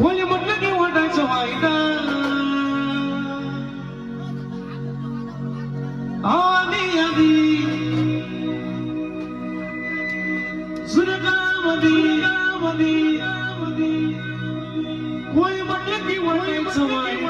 खोली म्हटलं की वाटायचं वायदा आधी आधी सुरगामधी खोली म्हटलं की वाटायचं वायदा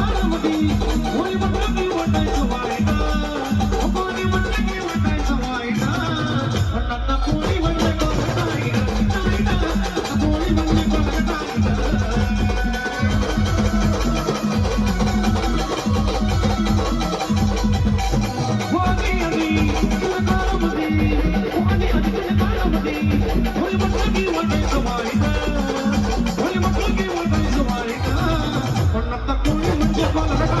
Thank you.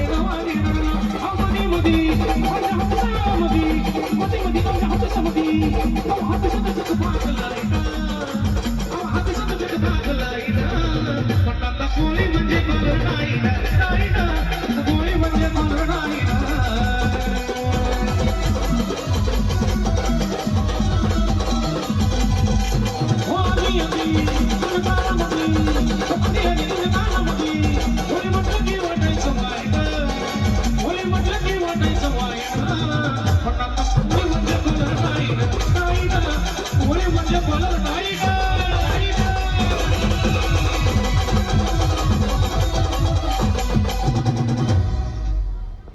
Nice.